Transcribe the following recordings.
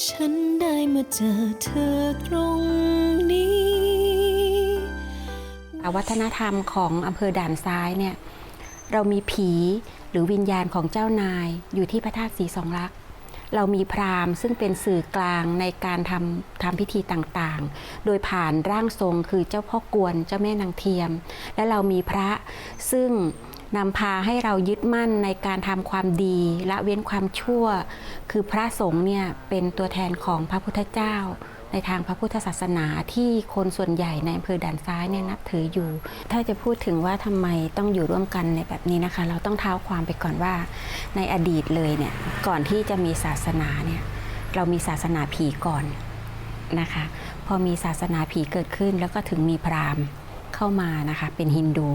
ฉันได้มาเจอเธอตรงนี้ วัฒนธรรมของอำเภอด่านซ้ายเนี่ยเรามีผีหรือวิญญาณของเจ้านายอยู่ที่พระธาตุศรีสองลักษ์เรามีพราหมณ์ซึ่งเป็นสื่อกลางในการทำทำพิธีต่างๆ โดยผ่านร่างทรงคือเจ้าพ่อกวนเจ้าแม่นางเทียม และเรามีพระซึ่ง นำพาให้เรายึดมั่นในการทำความดีละเว้นความชั่ว คือพระสงฆ์เนี่ยเป็นตัวแทนของพระพุทธเจ้า ในทางพระพุทธศาสนาที่คนส่วนใหญ่ในอำเภอด่านซ้ายเนี่ยนับถืออยู่ ถ้าจะพูดถึงว่าทำไมต้องอยู่ร่วมกันในแบบนี้นะคะ เราต้องเท้าความไปก่อนว่าในอดีตเลยเนี่ยก่อนที่จะมีศาสนาเนี่ยเรามีศาสนาผีก่อนนะคะ พอมีศาสนาผีเกิดขึ้นแล้วก็ถึงมีพราหมณ์ เข้ามานะคะเป็นฮินดู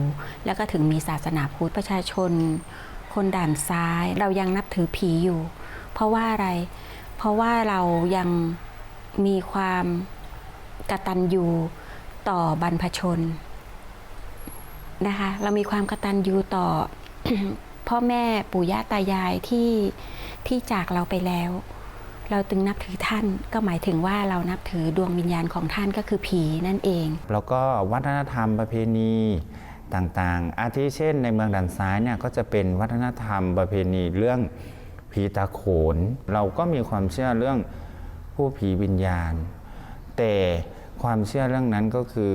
แล้วก็ถึงมีศาสนาพุทธประชาชน คนด่านซ้าย เรายังนับถือผีอยู่ เพราะว่าอะไรเพราะว่าเรายังมีความกตัญญูต่อบรรพชนนะคะเรามีความกตัญญูต่อพ่อแม่ปู่ย่าตายายที่ที่จากเราไปแล้ว เราตึงนับถือท่านก็หมายถึงว่าเรานับถือดวงวิญญาณของท่านก็คือผีนั่นเอง แล้วก็วัฒนธรรมประเพณีต่างๆ อาทิเช่นในเมืองด่านซ้ายเนี่ยก็จะเป็นวัฒนธรรมประเพณีเรื่องผีตาโขน เราก็มีความเชื่อเรื่องผู้ผีวิญญาณ แต่ความเชื่อเรื่องนั้นก็คือ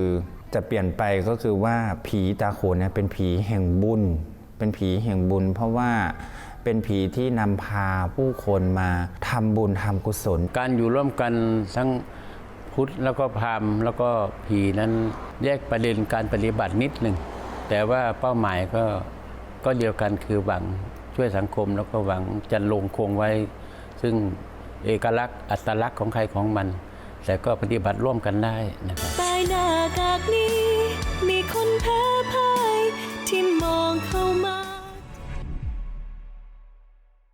จะเปลี่ยนไปก็คือว่าผีตาโขนเนี่ยเป็นผีแห่งบุญ เป็นผีแห่งบุญ เพราะว่า เป็นผีที่นำพาผู้คนมาทำบุญทำกุศล การอยู่ร่วมกันทั้งพุทธแล้วก็พราหมณ์แล้วก็ผีนั้นแยกประเด็นการปฏิบัตินิดหนึ่ง แต่ว่าเป้าหมายก็ก็เดียวกันคือหวังช่วยสังคมแล้วก็หวังจะลงคงไว้ ซึ่งเอกลักษณ์อัตลักษณ์ของใครของมัน แต่ก็ปฏิบัติร่วมกันได้นะครับ